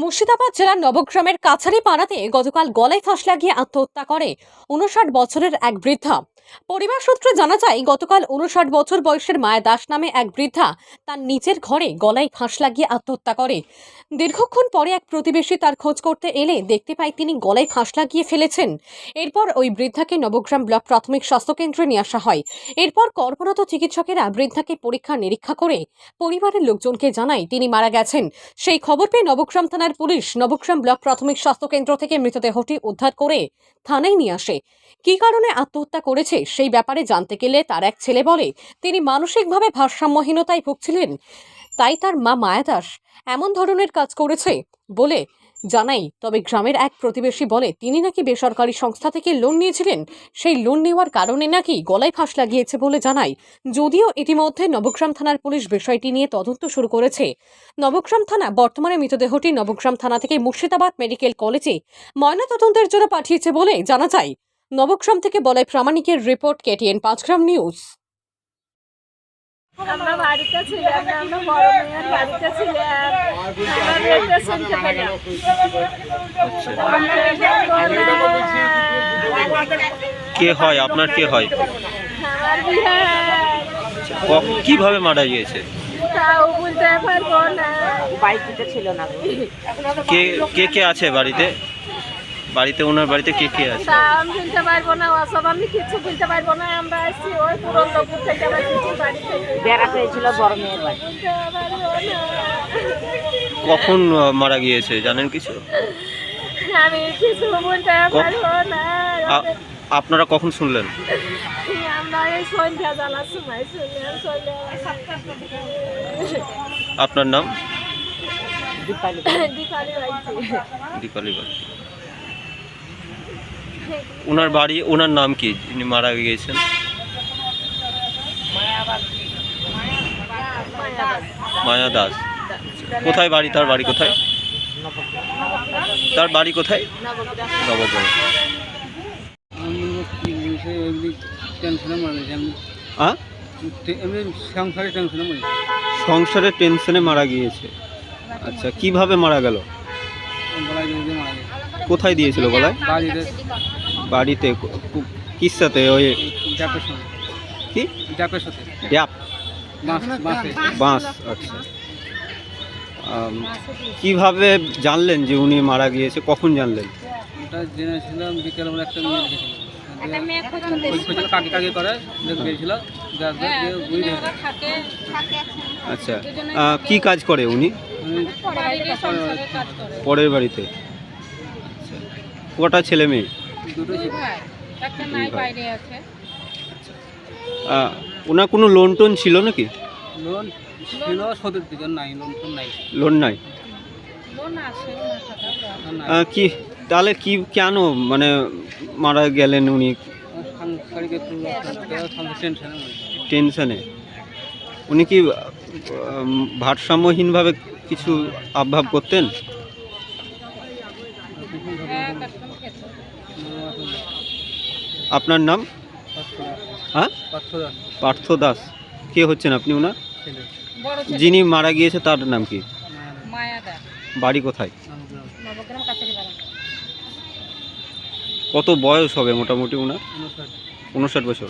মুর্শিদাবাদ জেলার নবগ্রামের কাছারি পাড়াতে গতকাল গলায় ফাঁস লাগিয়ে আত্মহত্যা করে উনষাট বছরের এক বৃদ্ধা। পরিবার সূত্রে জানা যায়, গতকাল উনষাট বছর বয়সের মায়া দাস নামে এক বৃদ্ধা তার নিচের ঘরে গলায় ফাঁস লাগিয়ে আত্মহত্যা করে। দীর্ঘক্ষণ পরে এক প্রতিবেশী তার খোঁজ করতে এলে দেখতে পায় তিনি গলায় ফাঁস লাগিয়ে ফেলেছেন। এরপর ওই বৃদ্ধাকে নবগ্রাম ব্লক প্রাথমিক স্বাস্থ্যকেন্দ্রে নিয়ে আসা হয়। এরপর কর্মরত চিকিৎসকেরা বৃদ্ধাকে পরীক্ষা নিরীক্ষা করে পরিবারের লোকজনকে জানায় তিনি মারা গেছেন। সেই খবর পেয়ে নবগ্রাম থানার পুলিশ নবগ্রাম ব্লক প্রাথমিক স্বাস্থ্যকেন্দ্র থেকে মৃতদেহটি উদ্ধার করে থানায় নিয়ে আসে। কি কারণে আত্মহত্যা করেছে সেই ব্যাপারে জানতে গেলে তার এক ছেলে বলে, তিনি মানসিকভাবে ভারসাম্যহীনতায় ভুগছিলেন, তাই তার মা মায়া দাস এমন ধরনের কাজ করেছে। বলে জানাই, তবে গ্রামের এক প্রতিবেশী বলে, তিনি নাকি বেসরকারি সংস্থা থেকে লোন নিয়েছিলেন, সেই লোন নেওয়ার কারণে নাকি গলায় ফাঁস লাগিয়েছে বলে জানাই। যদিও ইতিমধ্যে নবগ্রাম থানার পুলিশ বিষয়টি নিয়ে তদন্ত শুরু করেছে। নবগ্রাম থানা বর্তমানে মৃতদেহটি নবগ্রাম থানা থেকে মুর্শিদাবাদ মেডিকেল কলেজে ময়নাতদন্তের জন্য পাঠিয়েছে বলে জানা যায়। নবগ্রাম থেকে বলাই প্রামাণিকের রিপোর্ট কেটিএন পাঁচগ্রাম নিউজ। আমরা বাড়িতে ছিলাম আমরা বড় মেয়ের বাড়িতে ছিলাম আমরা মেয়েটা শুনতে পেলাম কে হয়? আপনার কে হয়? আমার বিয়ে। ক- কীভাবে মারা গিয়েছে? তাও বলতে পারব না। বাইকটা ছিল না। কে কে কে আছে বাড়িতে? বাড়িতে ওনার বাড়িতে কে কে আছে? তা আমি বলতে পারব না ওসব আমি কিছু বলতে পারব না আমরা আসছি ওই পুরন্দপুর থেকে আমার কিছু বাড়ি থেকে। বেড়াতে হয়েছিল বড় মেয়ের বাড়ি। বলতে পারব না। কখন আহ, মারা গিয়েছে জানেন কিছু? আমি কিছু বলতে পারব না। আ- আপনারা কখন শুনলেন? আমরা এই সন্ধ্যা জ্বালার সময় শুনলাম সন্ধ্যা আপনার নাম? দীপালি দীপালি বাড়িতে দীপালি বাড়ি। ওনার বাড়ি, ওনার নাম কি? যিনি মারা গিয়েছেন। মায়া দাস। কোথায় বাড়ি? তার বাড়ি কোথায়? তার বাড়ি কোথায়? নবগ্রামে। সংসারে টেনশনে মারা গিয়েছে। আচ্ছা কীভাবে মারা গেল? কোথায় দিয়েছিল গলায়? বাড়িতে বাড়িতে কো- কো- কির সাথে। ওই কি ড্যাপ বাঁশ আচ্ছা। কীভাবে জানলেন যে উনি মারা গিয়েছে? কখন জানলেন? ওটা জেনেছিলাম বিকেলবেলা একটা মেয়ে দেখেছিল। ওই খুঁজছিল কাকে কাকে করে গিয়েছিল। গাছ গাছ দিয়ে বুঝে দেখে। আচ্ছা। আহ, কি কাজ করে উনি? পরের বাড়িতে। কটা ছেলে মেয়ে? দুই। আহ, ওনার কোনো লোন টোন ছিল নাকি? লোন ছিল সতের দিকে নাই লোন তো নাই। লোন নাই? আহ, কি তাহলে কি কেন মানে মারা গেলেন উনি? টেনশনে উনি কি ভারসাম্যহীনভাবে কিছু আবভাব করতেন? আপনার নাম? হ্যাঁ? পার্থ দাস। কে হচ্ছেন আপনি ওনার? যিনি মারা গিয়েছে তার নাম কি? বাড়ি কোথায়? কত বয়স হবে মোটামুটি ওনার? উনষাট বছর।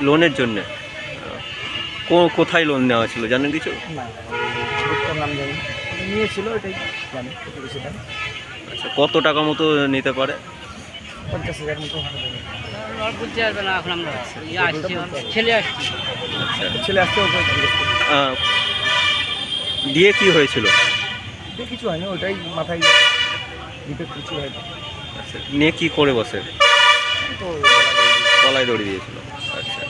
লোনের জন্যে। কো- কোথায় লোন নেওয়া ছিল? জানেন কিছু? নাম। নিয়েছিল এটাই জানি কত আচ্ছা কত টাকা মতো নিতে পারে? পঞ্চাশ হাজার মতো বুঝতে পারবে না এখন আমরা ছেলে আসছি। ছেলে করি। আহ, দিয়ে কি হয়েছিল? কিছু হয়নি ওটাই মাথায় দিতে কিছু হয়নি। আচ্ছা নিয়ে কি করে বসে? তো গলায় দড়ি দিয়েছিল। আচ্ছা।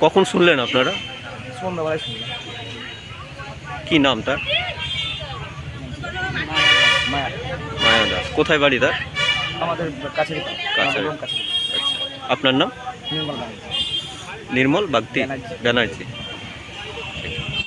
কখন শুনলেন আপনারা? সন্ধ্যাবেলায় শুনলাম। কি নাম তার? মায়া দাস। কোথায় বাড়ি তার? আমাদের কাছে আচ্ছা। আপনার নাম? নির্মল বাগতি বাগদি। ব্যানার্জি।